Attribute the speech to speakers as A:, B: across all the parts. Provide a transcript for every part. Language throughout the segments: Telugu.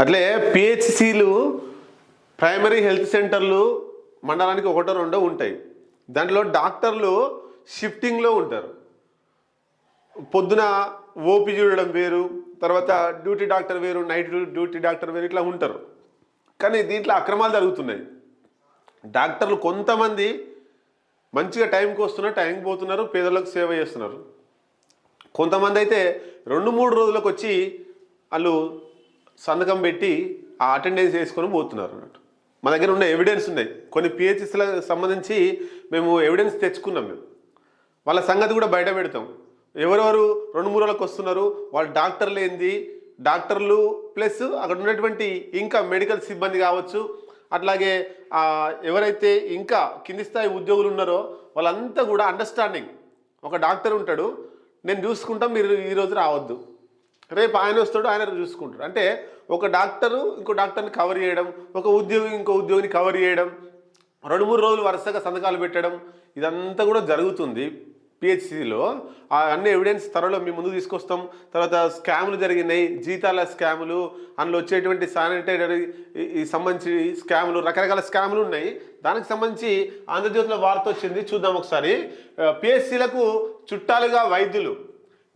A: అట్లే పిహెచ్సిలు ప్రైమరీ హెల్త్ సెంటర్లు మండలానికి ఒకటో రెండో ఉంటాయి. దాంట్లో డాక్టర్లు షిఫ్టింగ్లో ఉంటారు. పొద్దున ఓపీ చూడడం వేరు తర్వాత డ్యూటీ డాక్టర్ వేరు నైట్ డ్యూటీ డాక్టర్ వేరు ఇట్లా ఉంటారు. కానీ దీంట్లో అక్రమాలు జరుగుతున్నాయి. డాక్టర్లు కొంతమంది మంచిగా టైంకి వస్తున్నారు టైంకి పోతున్నారు పేదలకు సేవ చేస్తున్నారు. కొంతమంది అయితే రెండు మూడు రోజులకు వచ్చి వాళ్ళు సంతకం పెట్టి ఆ అటెండెన్స్ వేసుకొని పోతున్నారు అన్నట్టు. మా దగ్గర ఉన్న ఎవిడెన్స్ ఉన్నాయి. కొన్ని పిహెచ్ఎస్లకు సంబంధించి మేము ఎవిడెన్స్ తెచ్చుకున్నాం మేము. వాళ్ళ సంగతి కూడా బయట పెడతాం. ఎవరెవరు రెండు మూడు రోజులకు వస్తున్నారు వాళ్ళు డాక్టర్లు ఏంది డాక్టర్లు ప్లస్ అక్కడ ఉన్నటువంటి ఇంకా మెడికల్ సిబ్బంది కావచ్చు అట్లాగే ఎవరైతే ఇంకా కింది స్థాయి ఉద్యోగులు ఉన్నారో వాళ్ళంతా కూడా అండర్స్టాండింగ్ ఒక డాక్టర్ ఉంటాడు నేను చూసుకుంటాం మీరు ఈరోజు రావద్దు. రేపు ఆయన వస్తాడు ఆయన చూసుకుంటాడు. అంటే ఒక డాక్టరు ఇంకో డాక్టర్ని కవర్ చేయడం ఒక ఉద్యోగి ఇంకో ఉద్యోగిని కవర్ చేయడం రెండు మూడు రోజులు వరుసగా సంతకాలు పెట్టడం ఇదంతా కూడా జరుగుతుంది. పిహెచ్సిలో ఆ అన్ని ఎవిడెన్స్ త్వరలో మీ ముందు తీసుకొస్తాం. తర్వాత స్కాములు జరిగినాయి జీతాల స్కాములు అందులో వచ్చేటువంటి శానిటైజరీ ఈ సంబంధించి స్కాములు రకరకాల స్కాములు ఉన్నాయి. దానికి సంబంధించి ఆంధ్రజ్యోతిలో వార్త వచ్చింది చూద్దాం ఒకసారి. పిహెచ్సిలకు చుట్టాలుగా వైద్యులు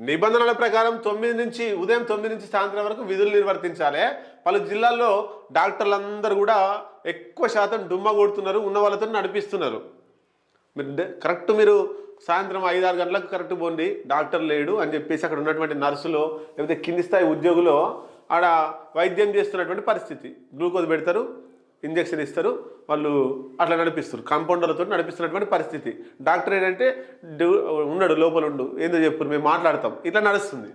A: నిబంధనల ప్రకారం తొమ్మిది నుంచి ఉదయం తొమ్మిది నుంచి సాయంత్రం వరకు విధులు నిర్వర్తించాలి. పలు జిల్లాల్లో డాక్టర్లందరూ కూడా ఎక్కువ శాతం డుమ్మ కొడుతున్నారు ఉన్న వాళ్ళతో నడిపిస్తున్నారు. మీరు కరెక్ట్ మీరు సాయంత్రం ఐదు ఆరు గంటలకు కరెక్ట్ పోండి డాక్టర్ లేడు అని చెప్పేసి అక్కడ ఉన్నటువంటి నర్సులు లేకపోతే కింది స్థాయి ఉద్యోగులు ఆడ వైద్యం చేస్తున్నటువంటి పరిస్థితి. గ్లూకోజ్ పెడతారు ఇంజక్షన్ ఇస్తారు వాళ్ళు అట్లా నడిపిస్తారు. కాంపౌండర్లతో నడిపిస్తున్నటువంటి పరిస్థితి. డాక్టర్ ఏంటంటే ఉన్నాడు లోపల ఉండు ఏందో చెప్పు మేము మాట్లాడతాం. ఇట్లా నడుస్తుంది.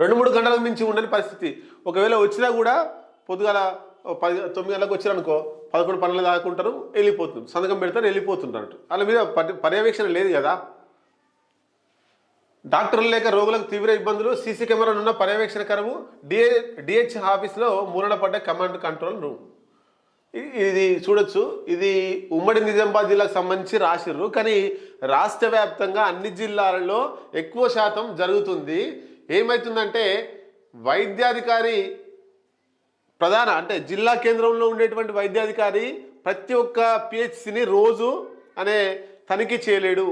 A: రెండు మూడు గంటల మించి ఉండని పరిస్థితి. ఒకవేళ వచ్చినా కూడా పొద్దుగాల పది తొమ్మిది గంటలకు వచ్చారనుకో పదకొండు పనులు దాకుంటారు వెళ్ళిపోతుంది. సంతకం పెడతారు వెళ్ళిపోతుంటారు వాళ్ళ మీద పర్య- పర్యవేక్షణ లేదు కదా. డాక్టర్లు లేక రోగులకు తీవ్ర ఇబ్బందులు సీసీ కెమెరాలు ఉన్న పర్యవేక్షణ కరవు డిఏ డిహెచ్ ఆఫీస్లో మూలన పడ్డ కమాండ్ కంట్రోల్ రూమ్. ఇది చూడొచ్చు. ఇది ఉమ్మడి నిజామాబాద్ జిల్లాకు సంబంధించి రాసిర్రు. కానీ రాష్ట్ర వ్యాప్తంగా అన్ని జిల్లాలలో ఎక్కువ శాతం జరుగుతుంది. ఏమవుతుందంటే వైద్యాధికారి ప్రధాన అంటే జిల్లా కేంద్రంలో ఉండేటువంటి వైద్యాధికారి ప్రతి ఒక్క పిహెచ్సిని రోజు అనే తనిఖీ చేయలేడు.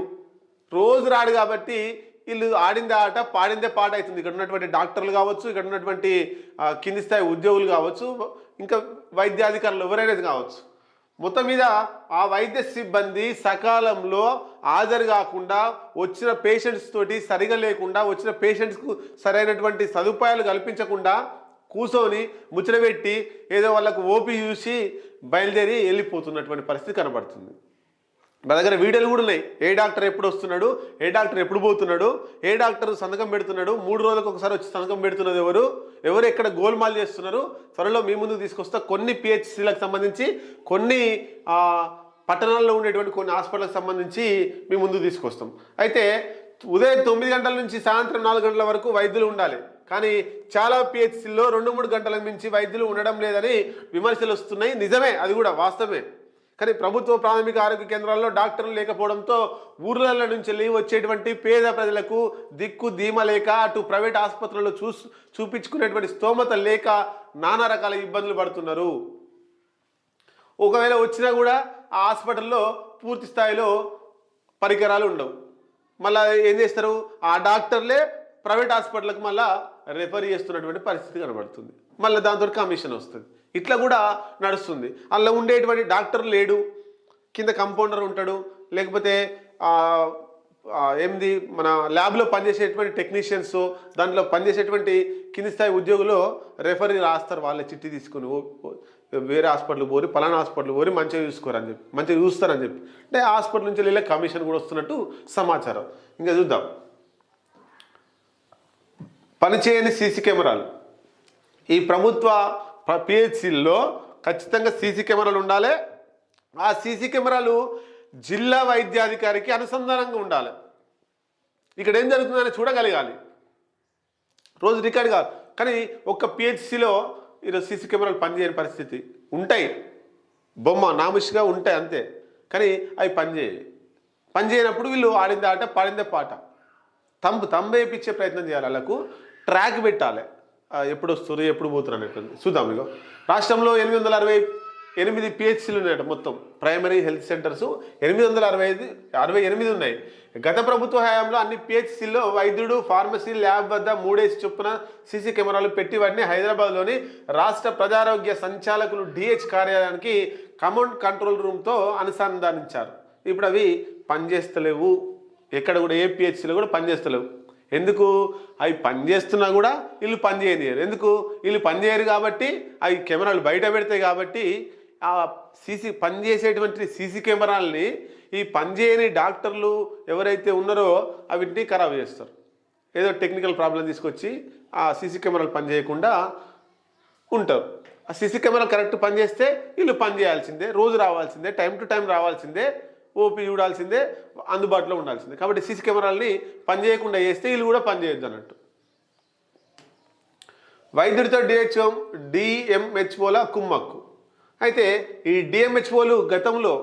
A: రోజు రాడు కాబట్టి వీళ్ళు ఆడిందే ఆట పాడిందే పాట అవుతుంది. ఇక్కడ ఉన్నటువంటి డాక్టర్లు కావచ్చు ఇక్కడ ఉన్నటువంటి కింది స్థాయి ఉద్యోగులు కావచ్చు. ఇంకా వైద్యాధికారులు ఎవరైనా కావచ్చు. మొత్తం మీద ఆ వైద్య సిబ్బంది సకాలంలో హాజరు కాకుండా వచ్చిన పేషెంట్స్ తోటి సరిగా లేకుండా వచ్చిన పేషెంట్స్కు సరైనటువంటి సదుపాయాలు కల్పించకుండా కూర్చొని ముచ్చటపెట్టి ఏదో వాళ్ళకు ఓపి చూసి బయలుదేరి వెళ్ళిపోతున్నటువంటి పరిస్థితి కనబడుతుంది. మా దగ్గర వీడియోలు కూడా ఉన్నాయి. ఏ డాక్టర్ ఎప్పుడు వస్తున్నాడు? ఏ డాక్టర్ ఎప్పుడు పోతున్నాడు? ఏ డాక్టర్ సంతకం పెడుతున్నాడు? మూడు రోజులకు ఒకసారి వచ్చి సంతకం పెడుతున్నది ఎవరు? ఎవరు ఎక్కడ గోల్మాల్ చేస్తున్నారు? త్వరలో మీ ముందు తీసుకొస్తా. కొన్ని పిహెచ్సిలకు సంబంధించి కొన్ని పట్టణాల్లో ఉండేటువంటి కొన్ని హాస్పిటల్కి సంబంధించి మీ ముందు తీసుకొస్తాం. అయితే ఉదయం తొమ్మిది గంటల నుంచి సాయంత్రం నాలుగు గంటల వరకు వైద్యులు ఉండాలి. కానీ చాలా పిహెచ్సిల్లో రెండు మూడు గంటల మించి వైద్యులు ఉండడం లేదని విమర్శలు వస్తున్నాయి. నిజమే అది కూడా వాస్తవమే. కానీ ప్రభుత్వ ప్రాథమిక ఆరోగ్య కేంద్రాల్లో డాక్టర్లు లేకపోవడంతో ఊర్లలో నుంచి వెళ్ళి వచ్చేటువంటి పేద ప్రజలకు దిక్కు ధీమ లేక అటు ప్రైవేట్ ఆసుపత్రుల్లో చూ చూపించుకునేటువంటి స్తోమత లేక నానా రకాల ఇబ్బందులు పడుతున్నారు. ఒకవేళ వచ్చినా కూడా ఆ హాస్పిటల్లో పూర్తి స్థాయిలో పరికరాలు ఉండవు. మళ్ళీ ఏం చేస్తారు? ఆ డాక్టర్లే ప్రైవేట్ హాస్పిటల్కి మళ్ళీ రెఫర్ చేస్తున్నటువంటి పరిస్థితి కనబడుతుంది. మళ్ళీ దాంతో కమిషన్ వస్తుంది. ఇట్లా కూడా నడుస్తుంది. అందులో ఉండేటువంటి డాక్టర్ లేడు. కింద కంపౌండర్ ఉంటాడు. లేకపోతే ఆ, ఏంది మన ల్యాబ్లో పనిచేసేటువంటి టెక్నీషియన్స్ దాంట్లో పనిచేసేటువంటి కింది స్థాయి ఉద్యోగులు రెఫరీ రాస్తారు. వాళ్ళే చిట్టి తీసుకుని వేరే హాస్పిటల్ పోరి పలానా హాస్పిటల్ పోరి మంచిగా చూసుకోరని చెప్పి మంచిగా చూస్తారని చెప్పి. అంటే హాస్పిటల్ నుంచి వెళ్ళే కమిషన్ కూడా వస్తున్నట్టు సమాచారం. ఇంకా చూద్దాం. పనిచేయని సీసీ కెమెరాలు. ఈ ప్రభుత్వ పిహెచ్సిల్లో ఖచ్చితంగా సీసీ కెమెరాలు ఉండాలి. ఆ సీసీ కెమెరాలు జిల్లా వైద్యాధికారికి అనుసంధానంగా ఉండాలి. ఇక్కడ ఏం జరుగుతుందని చూడగలగాలి. రోజు రికార్డ్ కాదు. కానీ ఒక్క పిహెచ్సిలో ఈరోజు సీసీ కెమెరాలు పనిచేయని పరిస్థితి ఉంటాయి. బొమ్మ నామిష్గా ఉంటాయి అంతే. కానీ అవి పనిచేయాలి పనిచేయనప్పుడు వీళ్ళు ఆడిందే ఆట పాడిందే పాట. తంబు తంబేపించే ప్రయత్నం చేయాలి వాళ్ళకు. ట్రాక్ పెట్టాలి. ఎప్పుడు వస్తున్నారు ఎప్పుడు పోతున్నారు అనేటువంటి చూద్దాం ఇక రాష్ట్రంలో ఎనిమిది వందల అరవై ఎనిమిది పిహెచ్సీలు ఉన్నాయట మొత్తం. ప్రైమరీ హెల్త్ సెంటర్స్ ఎనిమిది వందల అరవై ఐదు అరవై ఎనిమిది ఉన్నాయి. గత ప్రభుత్వ హయాంలో అన్ని పిహెచ్సీల్లో వైద్యుడు ఫార్మసీ ల్యాబ్ వద్ద మూడేసి చొప్పున సీసీ కెమెరాలు పెట్టి వాటిని హైదరాబాద్లోని రాష్ట్ర ప్రజారోగ్య సంచాలకులు డిహెచ్ కార్యాలయానికి కమాండ్ కంట్రోల్ రూమ్తో అనుసంధానించారు. ఇప్పుడు అవి పనిచేస్తలేవు. ఎక్కడ కూడా ఏ పిహెచ్సీలో కూడా పనిచేస్తలేవు. ఎందుకు? అవి పనిచేస్తున్నా కూడా వీళ్ళు పనిచేయనియరు ఎందుకు? వీళ్ళు పని చేయరు కాబట్టి అవి కెమెరాలు బయట పెడతాయి కాబట్టి ఆ సీసీ పనిచేసేటువంటి సీసీ కెమెరాలని ఈ పనిచేయని డాక్టర్లు ఎవరైతే ఉన్నారో అవిటిని ఖరాబ్ చేస్తారు. ఏదో టెక్నికల్ ప్రాబ్లం తీసుకొచ్చి ఆ సీసీ కెమెరాలు పనిచేయకుండా ఉంటారు. ఆ సీసీ కెమెరా కరెక్ట్ పనిచేస్తే వీళ్ళు పని చేయాల్సిందే రోజు రావాల్సిందే టైం టు టైం రావాల్సిందే. ఓపీ చూడాల్సిందే అందుబాటులో ఉండాల్సిందే. కాబట్టి సీసీ కెమెరాలని పనిచేయకుండా చేస్తే వీళ్ళు కూడా పనిచేయొద్దు అన్నట్టు. వైద్యుడితో డిహెచ్ఓ డిఎంహెచ్ఓల కుమ్మక్కు. అయితే ఈ డిఎంహెచ్ఓలు గతంలో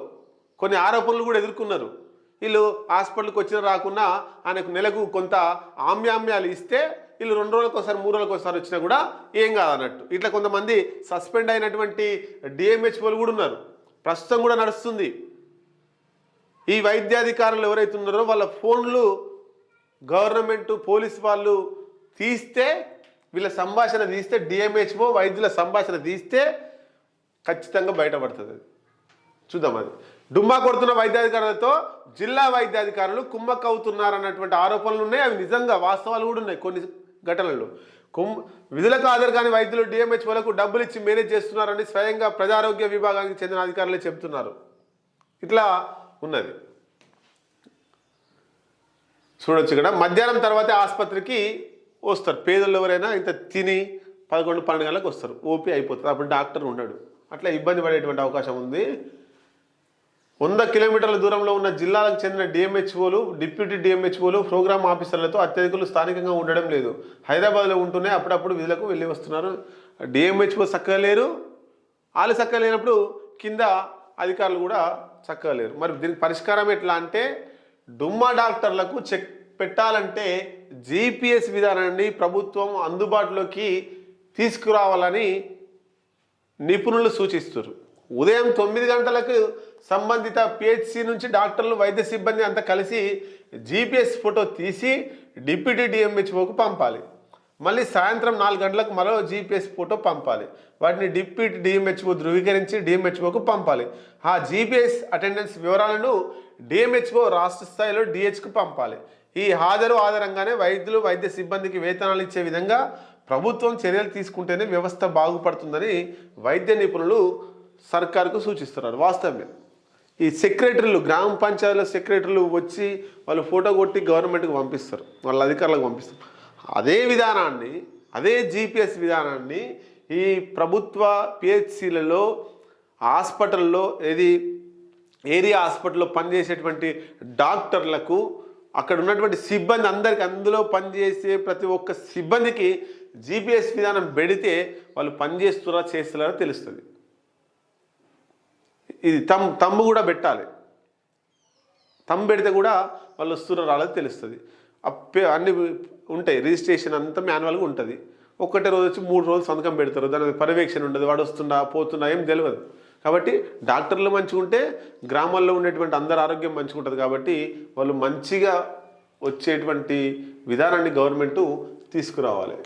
A: కొన్ని ఆరోపణలు కూడా ఎదుర్కొన్నారు. వీళ్ళు హాస్పిటల్కి వచ్చిన రాకున్నా ఆయనకు నెలకు కొంత ఆమ్యామ్యాలు ఇస్తే వీళ్ళు రెండు రోజులకు ఒకసారి మూడు రోజులకు ఒకసారి వచ్చినా కూడా ఏం కాదన్నట్టు. ఇట్లా కొంతమంది సస్పెండ్ అయినటువంటి డిఎంహెచ్ఓలు కూడా ఉన్నారు. ప్రస్తుతం కూడా నడుస్తుంది. ఈ వైద్యాధికారులు ఎవరైతే ఉన్నారో వాళ్ళ ఫోన్లు గవర్నమెంట్ పోలీస్ వాళ్ళు తీస్తే వీళ్ళ సంభాషణ తీస్తే డిఎంహెచ్ఓ వైద్యుల సంభాషణ తీస్తే ఖచ్చితంగా బయటపడుతుంది. అది చూద్దాం అది. డుమ్మా కొడుతున్న వైద్యాధికారులతో జిల్లా వైద్యాధికారులు కుమ్మక్కవుతున్నారు అన్నటువంటి ఆరోపణలు ఉన్నాయి. అవి నిజంగా వాస్తవాలు కూడా ఉన్నాయి కొన్ని ఘటనలు కుమ్ విధులకు హాజరు కాని వైద్యులు డిఎంహెచ్ఓలకు డబ్బులు ఇచ్చి మేనేజ్ చేస్తున్నారని స్వయంగా ప్రజారోగ్య విభాగానికి చెందిన అధికారులే చెబుతున్నారు. ఇట్లా ఉన్నది. చూడొచ్చు ఇక్కడ మధ్యాహ్నం తర్వాతే ఆసుపత్రికి వస్తారు. పేదలు ఎవరైనా ఇంత తిని పదకొండు పన్నెండు గంటలకు వస్తారు. ఓపీ అయిపోతుంది. అప్పుడు డాక్టర్ ఉండడు. అట్లా ఇబ్బంది పడేటువంటి అవకాశం ఉంది. వంద కిలోమీటర్ల దూరంలో ఉన్న జిల్లాలకు చెందిన డిఎంహెచ్ఓలు డిప్యూటీ డిఎంహెచ్ఓలు ప్రోగ్రామ్ ఆఫీసర్లతో అత్యధికులు స్థానికంగా ఉండడం లేదు. హైదరాబాద్లో ఉంటూనే అప్పుడప్పుడు విధులకు వెళ్ళి వస్తున్నారు. డిఎంహెచ్ఓ చక్కగా లేరు. వాళ్ళు చక్కగా లేనప్పుడు కింద అధికారులు కూడా చక్కగా లేరు. మరి దీనికి పరిష్కారం ఎట్లా అంటే డుమ్మా డాక్టర్లకు చెక్ పెట్టాలంటే జీపీఎస్ విధానాన్ని ప్రభుత్వం అందుబాటులోకి తీసుకురావాలని నిపుణులు సూచిస్తారు ఉదయం తొమ్మిది గంటలకు సంబంధిత పిహెచ్సి నుంచి డాక్టర్లు వైద్య సిబ్బంది అంతా కలిసి జీపీఎస్ ఫోటో తీసి డిప్యూటీ డిఎంహెచ్ఓకు పంపాలి. మళ్ళీ సాయంత్రం నాలుగు గంటలకు మరో జీపీఎస్ ఫోటో పంపాలి. వాటిని డిప్యూటీ డిఎంహెచ్ఓ ధృవీకరించి డిఎంహెచ్ఓకు పంపాలి. ఆ జీపీఎస్ అటెండెన్స్ వివరాలను డిఎంహెచ్ఓ రాష్ట్ర స్థాయిలో డిహెచ్కు పంపాలి. ఈ హాజరు ఆధారంగానే వైద్యులు వైద్య సిబ్బందికి వేతనాలు ఇచ్చే విధంగా ప్రభుత్వం చర్యలు తీసుకుంటేనే వ్యవస్థ బాగుపడుతుందని వైద్య నిపుణులు సర్కారుకు సూచిస్తున్నారు. వాస్తవమే. ఈ సెక్రటరీలు గ్రామ పంచాయతీల సెక్రటరీలు వచ్చి వాళ్ళు ఫోటో కొట్టి గవర్నమెంట్కి పంపిస్తారు. వాళ్ళ అధికారులకు పంపిస్తారు. అదే విధానాన్ని అదే జీపీఎస్ విధానాన్ని ఈ ప్రభుత్వ పిహెచ్సిలలో హాస్పిటల్లో ఏది ఏరియా హాస్పిటల్లో పనిచేసేటువంటి డాక్టర్లకు అక్కడ ఉన్నటువంటి సిబ్బంది అందరికి అందులో పనిచేసే ప్రతి ఒక్క సిబ్బందికి జీపీఎస్ విధానం పెడితే వాళ్ళు పనిచేస్తున్నారా చేస్తున్నారా తెలుస్తుంది. ఇది తమ్ తమ్ము కూడా పెట్టాలి. తమ్ము పెడితే కూడా వాళ్ళు వస్తున్నారా రాలేదు తెలుస్తుంది. అన్ని ఉంటాయి. రిజిస్ట్రేషన్ అంతా మాన్యువల్గా ఉంటుంది. ఒక్కటే రోజు వచ్చి మూడు రోజులు సంతకం పెడతారు. దాని పర్యవేక్షణ ఉండదు. వాడు వస్తుండా పోతుండా ఏం తెలియదు కాబట్టి డాక్టర్లు మంచిగా ఉంటే గ్రామాల్లో ఉండేటువంటి అందరి ఆరోగ్యం మంచిగా ఉంటుంది కాబట్టి వాళ్ళు మంచిగా వచ్చేటువంటి విధానాన్ని గవర్నమెంట్ తీసుకురావాలి.